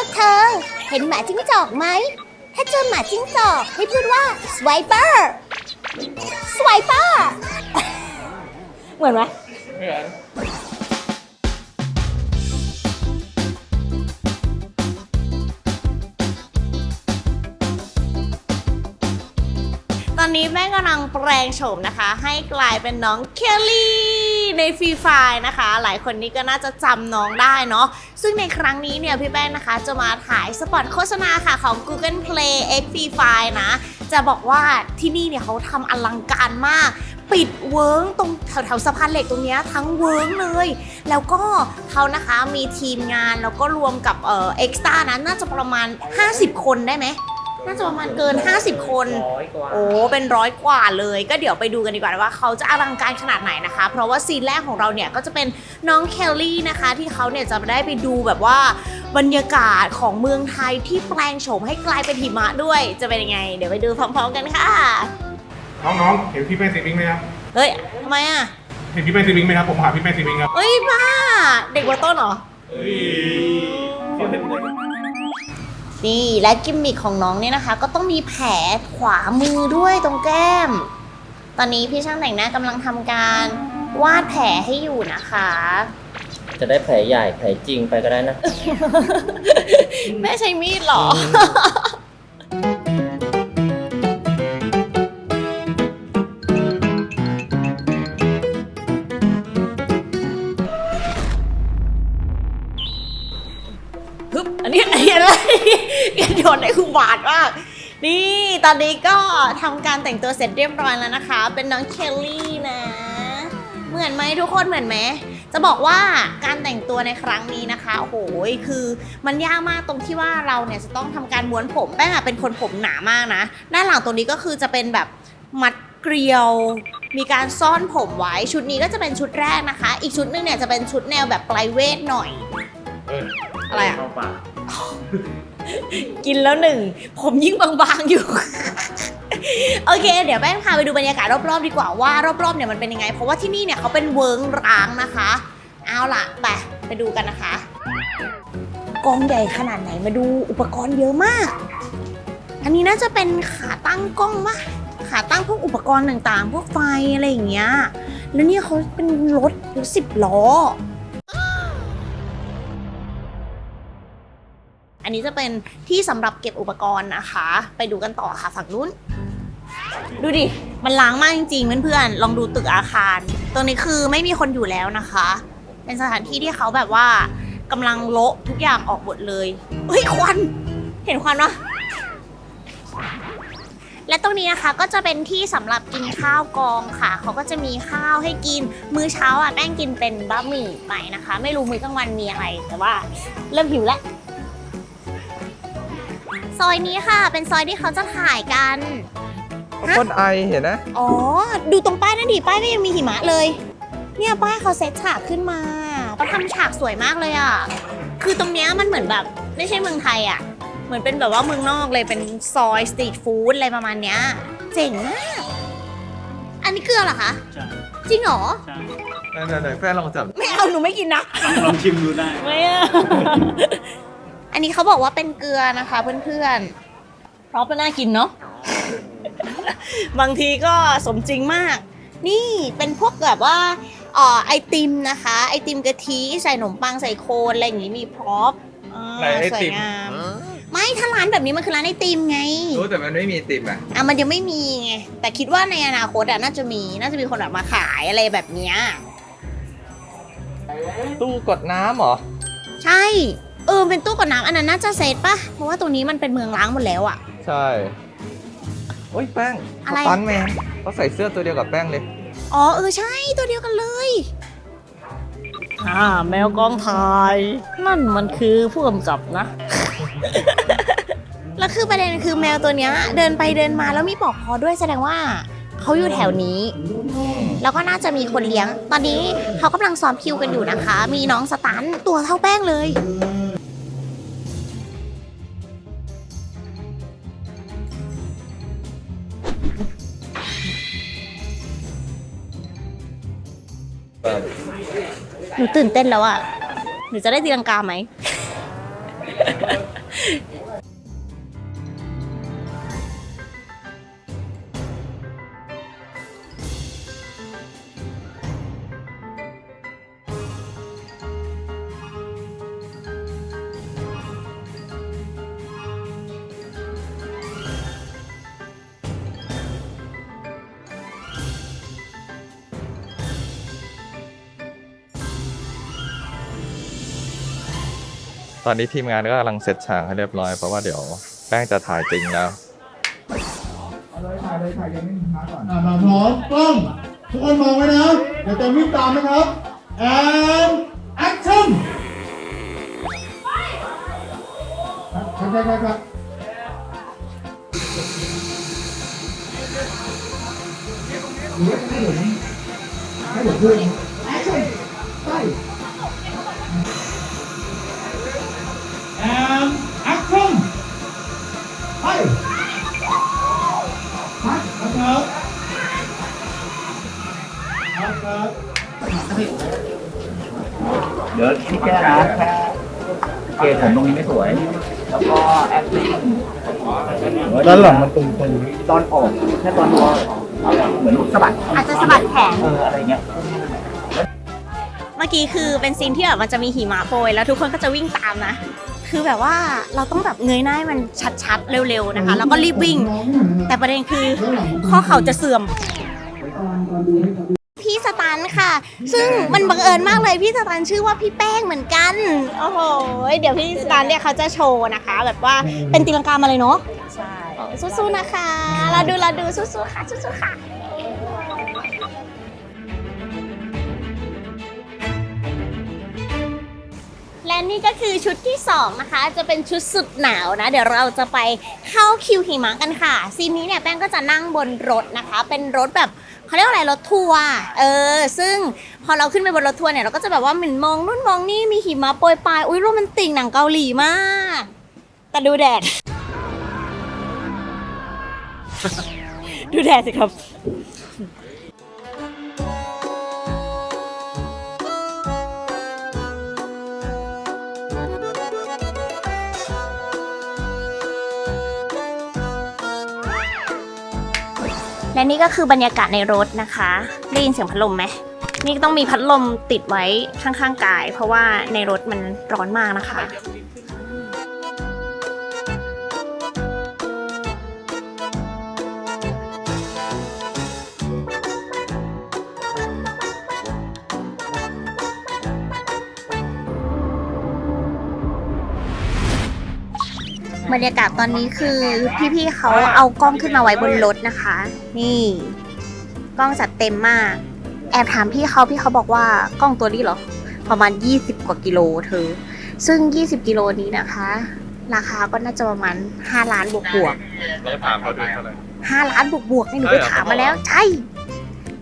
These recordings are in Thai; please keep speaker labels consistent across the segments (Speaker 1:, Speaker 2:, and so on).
Speaker 1: วกเธอ เห็นหมาจิ้งจอกไหม ถ้าเจอหมาจิ้งจอกให้พูดว่า swiper swiper เหมือนไหม
Speaker 2: เหมือน
Speaker 3: ตอนนี้แม่กำลังแปลงโฉมนะคะ ให้กลายเป็นน้องเคลลี่ในฟรีไฟนะคะ หลายคนนี้ก็น่าจะจำน้องได้เนาะซึ่งในครั้งนี้เนี่ยพี่แป้งนะคะ จะมาถ่ายสปอตโฆษณาค่ะของ Google Play X Free Fire นะ จะบอกว่าที่นี่เนี่ยเขาทำอลังการมาก ปิดเวิร์งตรงแถวแถวๆสะพานเหล็กตรงนี้ทั้งเวิร์งเลย แล้วก็เขานะคะมีทีมงานแล้วก็รวมกับเอ่อเอ็กซ์ต้านะน่าจะประมาณ 50 คนได้ไหม น่าจะประมาณเกิน 50 คน
Speaker 2: ร้อยกว่า
Speaker 3: โอ้ เป็นร้อยกว่าเลย ก็เดี๋ยวไปดูกันดีกว่าว่าเขาจะอลังการขนาดไหนนะคะ เพราะว่าซีนแรกของเราเนี่ยก็จะเป็นน้องเคลลี่นะคะ ที่เขาเนี่ยจะได้ไปดูแบบว่าบรรยากาศของเมืองไทยที่แปลงโฉมให้กลายเป็นหิมะด้วย จะเป็นยังไง เดี๋ยวไปดูพร้อมๆกันค่ะ
Speaker 4: น้องๆ เห็นพี่แป้งซีบิงไหมครับ
Speaker 3: เฮ้ยทำไมอะ
Speaker 4: เห็นพี่แป้งซีบิงไหมครับ ผมหาพี่แป้งซีบิงครับ
Speaker 3: เฮ้ยบ้า เด็กวัยต้นเหรอ
Speaker 4: เฮ้ย
Speaker 3: นี่และกิมมิคของน้องเนี่ยนะคะ ก็ต้องมีแผลขวามือด้วยตรงแก้ม ตอนนี้พี่ช่างแต่งหน้ากำลังทำการวาดแผลให้อยู่นะคะ
Speaker 2: จะได้แผลใหญ่แผลจริงไปก็ได้นะ
Speaker 3: แม่ใช้มีดเหรอ อนนี้ก็ทำการแต่งตัวเสร็จเรียบร้อยแล้วนะคะ เป็นน้องเคลลี่นะ เหมือนไหมทุกคนเหมือนไหมจะบอกว่าการแต่งตัวในครั้งนี้นะคะโอ้โหคือมันยากมากตรงที่ว่าเราเนี่ยจะต้องทำการม้วนผมแป้งอะเป็นคนผมหนามากนะด้านหลังตรงนี้ก็คือจะเป็นแบบมัดเกลียว มีการซ่อนผมไว้ชุดนี้ก็จะเป็นชุดแรกนะคะ อีกชุดหนึงเนี่ยจะเป็นชุดแนวแบบไพรเวทหน่อย
Speaker 4: เออ
Speaker 3: อะไรอะ
Speaker 2: เข้าปา กิ
Speaker 3: นแล้วหนึ่ง ผมยิ่งบางๆอยู่ โอเค เดี๋ยวแป้งพาไปดูบรรยากาศรอบๆดีกว่าว่ารอบๆเนี่ยมันเป็นยังไง เพราะว่าที่นี่เนี่ยเขาเป็นเวิร์งร้างนะคะ เอาล่ะไปไปดูกันนะคะ กองใหญ่ขนาดไหนมาดูอุปกรณ์เยอะมาก อันนี้น่าจะเป็นขาตั้งกล้องปะขาตั้งพวกอุปกรณ์ต่างๆ พวกไฟอะไรอย่างเงี้ย แล้วเนี่ยเขาเป็นรถรถสิบล้อ นนี้จะเป็นที่สำหรับเก็บอุปกรณ์นะคะ ไปดูกันต่อค่ะฝั่งนู้น ดูดิ มันล้างมากจริงๆเพื่อนๆลองดูตึกอาคาร ตรงนี้คือไม่มีคนอยู่แล้วนะคะ เป็นสถานที่ที่เขาแบบว่ากำลังโละทุกอย่างออกหมดเลยเฮ้ยควัน เห็นควันปะและตรงนี้นะคะก็จะเป็นที่สำหรับกินข้าวกองค่ะ เขาก็จะมีข้าวให้กิน มื้อเช้าอะแป้งกินเป็นบะหมี่ไปนะคะ ไม่รู้มื้อกลางวันมีอะไร แต่ว่าเริ่มหิวแล้ว ซอยนี้ค่ะ เป็นซอยที่เขาจะถ่ายกัน
Speaker 5: คนไอเห็นนะ
Speaker 3: อ๋อ ดูตรงป้ายนั่นดิ ป้ายก็ยังมีหิมะเลย เนี่ยป้ายเขาเซตฉากขึ้นมาเขาทำฉากสวยมากเลยอะ คือตรงเนี้ยมันเหมือนแบบ ไม่ใช่เมืองไทยอะ เหมือนเป็นแบบว่าเมืองนอกเลยเป็นซอยสตรีทฟู้ดอะไรประมาณเนี้ย เจ๋งมาก อันนี้เกลือเหรอคะ
Speaker 6: ใช่
Speaker 3: จริงเหรอ
Speaker 6: ใช่
Speaker 5: ไหนๆๆแฟนลองจับ
Speaker 3: ไม่เอาหนูไม่กินนะ
Speaker 6: ลองชิมดูได้
Speaker 3: ไม่อะ อันนี้เขาบอกว่าเป็นเกลือนะคะเพื่อนๆ เพราะมันน่ากินเนาะ บางทีก็สมจริงมาก นี่เป็นพวกแบบว่าเอ่อไอติมนะคะ ไอติมกะทิใส่ขนมปังใส่โคนอะไรอย่างงี้มีพร็อพอ่า
Speaker 5: ไหนไอ
Speaker 3: สว
Speaker 5: ติ
Speaker 3: ย
Speaker 5: ม
Speaker 3: งาม ไม่ถ้าร้านแบบนี้มันคือร้านไอติมไง
Speaker 5: รู้แต่มันไม่มีติมอะ
Speaker 3: อะมันยังไม่มีไง แต่คิดว่าในอนาคตอะน่าจะมี น่าจะมีคนแบบมาขายอะไรแบบเนี้ย
Speaker 5: ตู้กดน้ำเหรอ
Speaker 3: ใช่ เออเป็นตู้กดน้ำอันนั้นน่าจะเซตปะเพราะว่าตรงนี้มันเป็นเมืองล้างหมดแล้วอะ
Speaker 5: ใช่ โอ้ยแป้ง
Speaker 3: อะไร
Speaker 5: สตันแมนเขาใส่เสื้อตัวเดียวกับแป้งเลย
Speaker 3: อ๋อเออใช่ตัวเดียวกันเลย
Speaker 6: อ่าแมวกองถ่าย นั่นมันคือผู้กำกับนะ
Speaker 3: แล้วคือประเด็นคือแมวตัวเนี้ย เดินไปเดินมาแล้วมีปลอกคอด้วยแสดงว่าเขาอยู่แถวนี้ แล้วก็น่าจะมีคนเลี้ยง ตอนนี้เขากำลังซ้อมคิวกันอยู่นะคะ มีน้องสตันท์ตัวเท่าแป้งเลย หนูตื่นเต้นแล้วอะ หนูจะได้ตีลังกาไหม
Speaker 5: ตอนนี้ทีมงานก็กำลังเซตฉากให้เรียบร้อย เพราะว่าเดี๋ยวแป้งจะถ่ายจริงแล้วเอ่า
Speaker 7: มาพร้อมกล้องทุกคนมองไว้นะเดี๋ยวจะวิ่งตามนะครับ and action ครับครับครับครับให้ผมด้วย
Speaker 8: เดี๋ยวพี่แก้นะแค่เกณฑ์ผมตรงนี้ไม่สวย แล้วก็แอคติ้ง
Speaker 7: ด้านหลังมันตรงตรง
Speaker 8: ตอนออกแค่ตอนตัวเหมือนลูกสะบัด
Speaker 3: อาจจะสะบัดแขน
Speaker 8: เอออะไรเงี้ย
Speaker 3: เมื่อกี้คือเป็นซีนที่แบบมันจะมีหิมะโปรยแล้วทุกคนก็จะวิ่งตามนะ คือแบบว่าเราต้องแบบเงยหน้าให้มันชัดๆเร็วๆนะคะ แล้วก็รีบวิ่ง แต่ประเด็นคือข้อเข่าจะเสื่อมพี่ส ตันค่ะ ซึ่งมันบังเอิญมากเลยพี่สตันชื่อว่าพี่แป้งเหมือนกัน โอ้โห เดี๋ยวพี่สตันเนี่ยเขาจะโชว์นะคะ แบบว่าเป็นตีลังกามาเลยเนาะ ใช่ สู้ๆนะคะ เราดูเราดูสู้ๆค่ะ สู้ๆค่ะและนี่ก็คือชุดที่ 2 นะคะ จะเป็นชุดสุดหนาวนะ เดี๋ยวเราจะไปเข้าคิวหิมะกันค่ะ ซีนนี้เนี่ยแป้งก็จะนั่งบนรถนะคะ เป็นรถแบบ เขาเรียกว่าอะไรรถทัวร์เออ ซึ่งพอเราขึ้นไปบนรถทัวร์เนี่ยเราก็จะแบบว่าเหมือนมองนู่นมองนี่มีหิมะโปรยปลายอุ้ยโรแมนติกหนังเกาหลีมาก แต่ดูแดด ดูแดดสิครับ และนี่ก็คือบรรยากาศในรถนะคะ ได้ยินเสียงพัดลมไหมนี่ต้องมีพัดลมติดไว้ข้างๆกาย เพราะว่าในรถมันร้อนมากนะคะ บรรยากาศตอนนี้คือพี่ๆเขาเอากล้องขึ้นมาไว้บนรถนะคะ นี่ กล้องจัดเต็มมาก แอบถามพี่เขาพี่เขาบอกว่ากล้องตัวนี้เหรอ ประมาณ 20 กว่ากิโลเธอ ซึ่ง 20 กิโลนี้นะคะ ราคาก็น่าจะประมาณ 5 ล้านบวกบวก
Speaker 5: เราถามเขาด้วยเท่าไหร่
Speaker 3: ๆ5ล้านบวกบวกๆนี่หนูไปถามมาแล้วใช่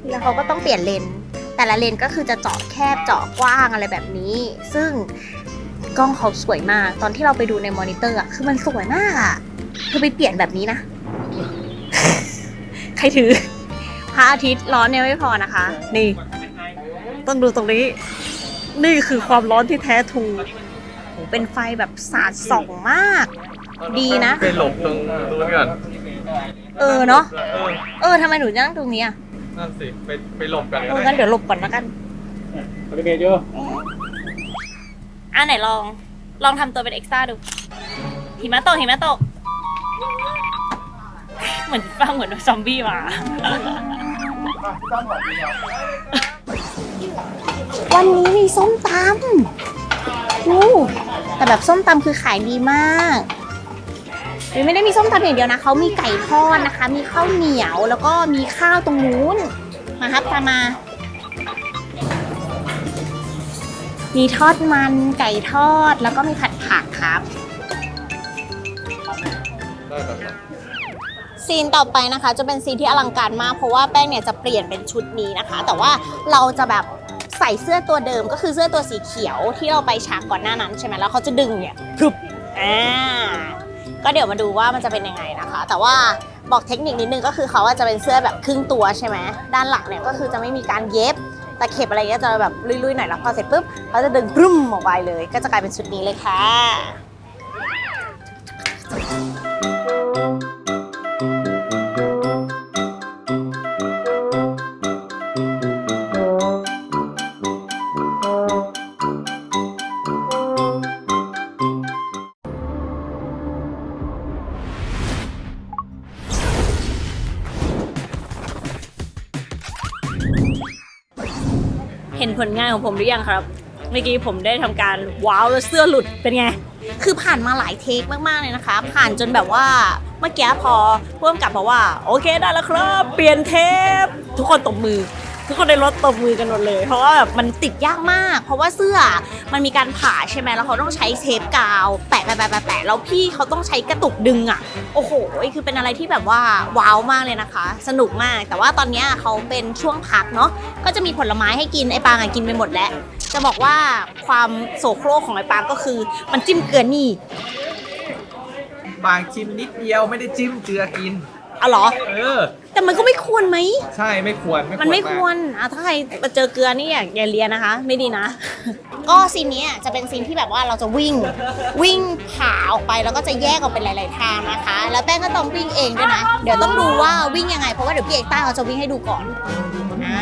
Speaker 3: แล้วเขาก็ต้องเปลี่ยนเลนส์แต่ละเลนส์ก็คือจะเจาะแคบเจาะกว้างอะไรแบบนี้ ซึ่ง กล้องเขาสวยมาก ตอนที่เราไปดูในมอนิเตอร์อะคือมันสวยมากอะคือไปเปลี่ยนแบบนี้นะ ใครถือ พระอาทิตย์ร้อนเนี่ยไม่พอนะคะ นี่ ต้องดูตรงนี้ นี่คือความร้อนที่แท้ทรูโหเป็นไฟแบบสาดส่องมาก ดีนะ
Speaker 5: ไปหลบตรงนู้นก่อน
Speaker 3: เออเนาะ
Speaker 5: เออ
Speaker 3: เออทำไมหนูนั่งตรงนี้อะ
Speaker 5: นั่นสิ ไปไปหลบกัน
Speaker 3: เอ
Speaker 5: ก็
Speaker 3: อ
Speaker 5: ได้
Speaker 3: งั้นเดี๋ยวหลบก่อนแล้วกัน
Speaker 4: บริเวณเยอะ
Speaker 3: อะไหนลอง ลองทำตัวเป็นเอ็กซ์ต้าดู หิมะตกหิมะตก เหมือนฟังเหมือนซอมบี้มาวันนี้มีส้มตำดูแต่แบบส้มตำคือขายดีมากหรือไม่ได้มีส้มตำอย่างเดียวนะเขามีไก่ทอดนะคะ มีข้าวเหนียวแล้วก็มีข้าวตรงนู้น มาครับตามมา มีทอดมันไก่ทอดแล้วก็มีผัดผักครับ
Speaker 5: ได้แบบนั้น
Speaker 3: ซีนต่อไปนะคะจะเป็นซีนที่อลังการมาก เพราะว่าแป้งเนี่ยจะเปลี่ยนเป็นชุดนี้นะคะ แต่ว่าเราจะแบบใส่เสื้อตัวเดิมก็คือเสื้อตัวสีเขียวที่เราไปฉากก่อนหน้านั้นใช่ไหมแล้วเขาจะดึงเนี่ยพรึบอ่าก็เดี๋ยวมาดูว่ามันจะเป็นยังไงนะคะ แต่ว่าบอกเทคนิคนิดนึงก็คือเขาว่าจะเป็นเสื้อแบบครึ่งตัวใช่ไหมด้านหลังเนี่ยก็คือจะไม่มีการเย็บ ตะเข็บอะไรเงี้ยจะแบบลุยๆหน่อยแล้วพอเสร็จปุ๊บเขาจะดึงปรึ้มออกไปเลย ก็จะกลายเป็นชุดนี้เลยค่ะ ผลงานของผมหรือยังครับ เมื่อกี้ผมได้ทำการว้าวแล้วเสื้อหลุดเป็นไง คือผ่านมาหลายเทคมากๆเลยนะคะ ผ่านจนแบบว่าเมื่อกี้พอพ่วงกับบอกว่า โอเคได้แล้วครับ เปลี่ยนเทป ทุกคนตบมือ ทุกคนในรถตบมือกันหมดเลย เพราะว่าแบบมันติดยากมาก เพราะว่าเสื้อมันมีการผ่าใช่ไหมแล้วเขาต้องใช้เทปกาว แปะแปะแปะแปะแล้วพี่เขาต้องใช้กระตุกดึงอะโอ้โหคือเป็นอะไรที่แบบว่าว้าวมากเลยนะคะ สนุกมาก แต่ว่าตอนนี้เขาเป็นช่วงพักเนาะก็จะมีผลไม้ให้กินไอ้ปางอะกินไปหมดแล้ว จะบอกว่าความโสโครกของไอ้ปางก็คือมันจิ้มเกลือนี่
Speaker 8: บางชิมนิดเดียวไม่ได้จิ้มเกลือกิน
Speaker 3: เอาเหรอ
Speaker 8: เออ
Speaker 3: แต่มันก็ไม่ควรไหม
Speaker 8: ใช่ไม่ควร
Speaker 3: มันไม่ควรอะถ้าใครมาเจอเกลือนี่อย่าอย่าเรียนนะคะ ไม่ดีนะ ก็ซีนเนี้ยจะเป็นซีนที่แบบว่าเราจะวิ่งวิ่งผ่าออกไปแล้วก็จะแยกออกเป็นหลาย ๆ ทางนะคะ แล้วแป้งก็ต้องวิ่งเองด้วยนะ เดี๋ยวต้องดูว่าวิ่งยังไงเพราะว่าเดี๋ยวพี่เอกต้าเขาจะวิ่งให้ดูก่อนอ่า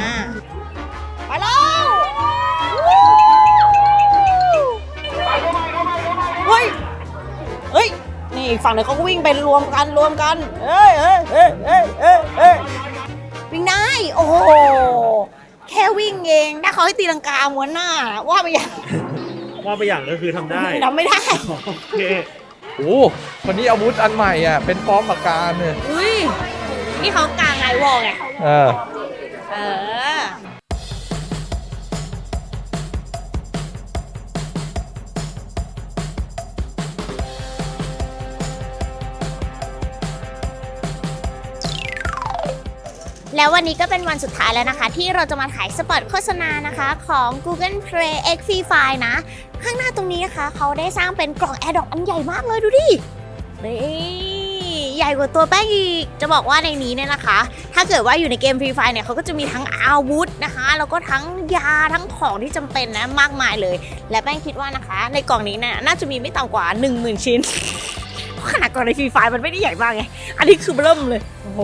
Speaker 3: อีกฝั่งหนึงเขาก็วิ่งไปรวมกันรวมกันเอ้ยเอ้ยเอ้ยเอ้ยเอ้ยเอ้ยวิ่งได้โอ้โหแค่วิ่งเองถ้าเขาให้ตีลังกาม้วนหน้า ว่าไปอย่าง
Speaker 4: ว่าไปอย่างก็คือทำได้
Speaker 3: ทำไม่ได้
Speaker 4: โอเค
Speaker 5: โอ้คนนี้อาวุธอันใหม่อะ เป็นป้อมปากกาเนี่ย
Speaker 3: อุ้ยนี่เขากลางไงวอลไง
Speaker 5: เออ
Speaker 3: เออ แล้ววันนี้ก็เป็นวันสุดท้ายแล้วนะคะ ที่เราจะมาถ่ายสปอตโฆษณานะคะของ Google Play X Free Fire นะ ข้างหน้าตรงนี้นะคะ เขาได้สร้างเป็นกล่อง AirDrop อันใหญ่มากเลยดูดินี่ใหญ่กว่าตัวแป้งอีก จะบอกว่าในนี้เนี่ยนะคะ ถ้าเกิดว่าอยู่ในเกมฟรีไฟเนี่ยเขาก็จะมีทั้งอาวุธนะคะ แล้วก็ทั้งยาทั้งของที่จำเป็นนะมากมายเลย และแป้งคิดว่านะคะ ในกล่องนี้เนี่ยน่าจะมีไม่ต่ำกว่า 1 0,000 ชิ้น ขนาดกล่องในฟรีไฟมันไม่ได้ใหญ่มากไง อันนี้คือเริ่มเลย โอ้โห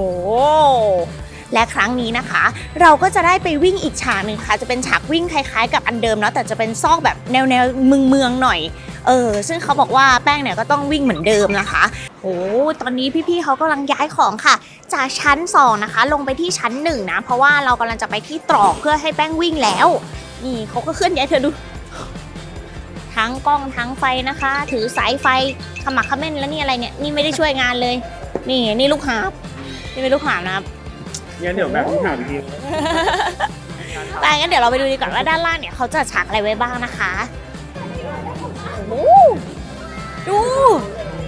Speaker 3: และครั้งนี้นะคะ เราก็จะได้ไปวิ่งอีกฉากหนึ่งค่ะ จะเป็นฉากวิ่งคล้ายๆ กับอันเดิมเนาะแต่จะเป็นซอกแบบแนวแนวเมืองเมืองๆหน่อยเออซึ่งเขาบอกว่าแป้งเนี่ยก็ต้องวิ่งเหมือนเดิมนะคะโอ้ตอนนี้พี่ๆเขากำลังย้ายของค่ะ จากชั้น 2 นะคะ ลงไปที่ชั้น 1 นะ เพราะว่าเรากำลังจะไปที่ตรอกเพื่อให้แป้งวิ่งแล้ว นี่เขาก็เคลื่อนย้ายเธอดู ทั้งกล้องทั้งไฟนะคะ ถือสายไฟขมักเขม้นแล้วนี่อะไรเนี่ย นี่ไม่ได้ช่วยงานเลย นี่นี่ลูกหาบนี่เป็นลูกหาบนะครับ
Speaker 4: งั้นเดี๋ยวแบบถามอีกที
Speaker 3: ไปงั้นเดี๋ยวเราไปดูดีกว่าว่าด้านล่างเนี่ยเขาจะฉากอะไรไว้บ้างนะคะโอ้โหดู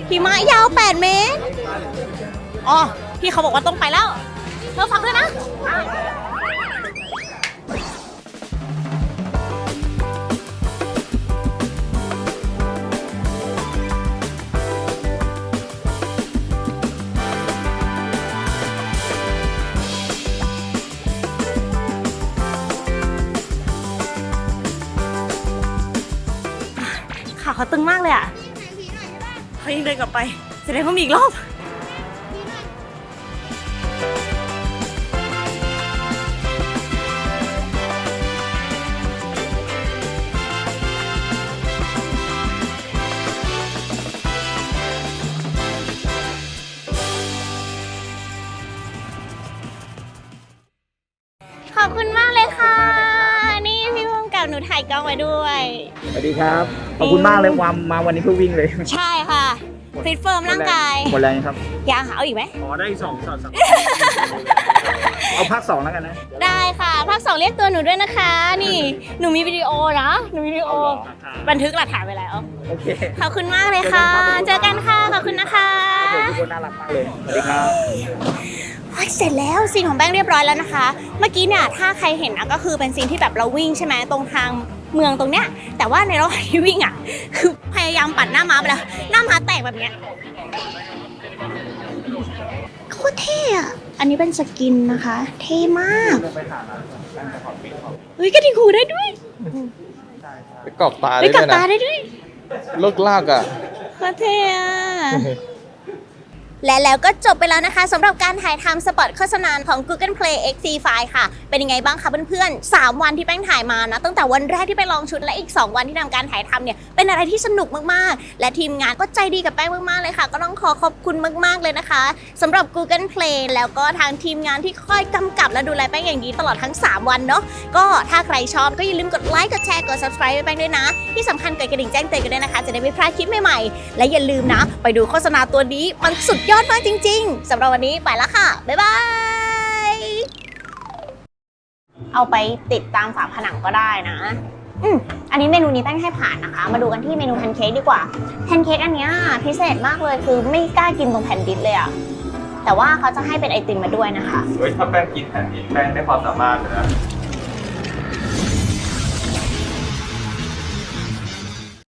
Speaker 3: หิมะยาว 8 เมตร อ๋อ พี่เขาบอกว่าต้องไปแล้วเธอฟังด้วยนะ ตึงมากเลยอะเขายังเดินกลับไปแสดงว่ามีอีกรอบ นูถ่ายกล้องไว้ด้วย
Speaker 8: สวัสดีครับ ขอบคุณมากเลยความมาวันนี้เพื่อวิ่งเลย
Speaker 3: ใช่ค่ะฟิตเฟิร์มร่างกาย
Speaker 8: หมดแรงครับ
Speaker 3: ยังหาเอาอีกไหม
Speaker 4: อ๋อได้อีกสองสองสาม
Speaker 8: เอาภาคสองแล้วกันนะ
Speaker 3: ได้ค่ะ ภาคสองเรียกตัวหนูด้วยนะคะ นี่หนูมีวิดีโอนะหนูมีวิดีโอ บันทึกหลักฐานไว้แล้ว
Speaker 8: โอเค
Speaker 3: ขอบคุณมากเลยค่ะ เจอกันค่ะ ขอบคุณนะคะ
Speaker 8: ทุกคนน่ารักมากเลย สวัสดีครับ
Speaker 3: เฮ้ยเสร็จแล้วซีนของแป้งเรียบร้อยแล้วนะคะ เมื่อกี้เนี่ยถ้าใครเห็นนะก็คือเป็นซีนที่แบบเราวิ่งใช่ไหมตรงทาง เมืองตรงเนี้ย แต่ว่าในระหว่างที่วิ่งอะ คือพยายามปัดหน้าม้าไปแล้ว หน้าม้าแตกแบบเนี้ยโคตรเท่อะอันนี้เป็นสกินนะคะ เท่มากเฮ้ยกระดิ่งหูได้ด้วย
Speaker 5: ไปกรอกตา
Speaker 3: ไป
Speaker 5: ได้
Speaker 3: กั
Speaker 5: ด้
Speaker 3: บ
Speaker 5: วย
Speaker 3: ตา
Speaker 5: นะ
Speaker 3: ได้ด้วย
Speaker 5: เลิกลากอะ
Speaker 3: โคตรเท่อะ และแล้วก็จบไปแล้วนะคะสำหรับการถ่ายทำสปอตโฆษณาของ Google Play X C5 ค่ะ เป็นยังไงบ้างคะเพื่อนๆ 3 วันที่แป้งถ่ายมานะ ตั้งแต่วันแรกที่ไปลองชุดและอีก 2 วันที่ทำการถ่ายทำเนี่ย เป็นอะไรที่สนุกมากๆ และทีมงานก็ใจดีกับแป้งมากๆเลยค่ะ ก็ต้องขอขอบคุณมากๆเลยนะคะสำหรับ Google Play แล้วก็ทางทีมงานที่คอยกำกับและดูแลแป้งอย่างดีตลอดทั้ง 3 วันเนาะก็ถ้าใครชอบก็อย่าลืมกดไลค์กดแชร์กด subscribe ให้แป้งด้วยนะ ที่สำคัญกดกระดิ่งแจ้งเตือนกันด้วยนะคะ จะได้ไม่พลาดคลิปใหม่ๆและอย่าลืมนะ ไปดูโฆษณาตัวนี้มันสุดยอดมากจริง ๆสำหรับวันนี้ไปแล้วค่ะ บ๊ายบาย เอาไปติดตามฝาผนังก็ได้นะ อืมอันนี้เมนูนี้แป้งให้ผ่านนะคะ มาดูกันที่เมนูแพนเค้กดีกว่า แพนเค้กอันเนี้ยพิเศษมากเลยคือไม่กล้ากินตรงแผ่นดินเลยอะแต่ว่าเขาจะให้เป็นไอติมมาด้วยนะคะ
Speaker 5: เฮ้ยถ้าแป้งกินแผ่นดินแป้งได้ความสามารถเลยนะ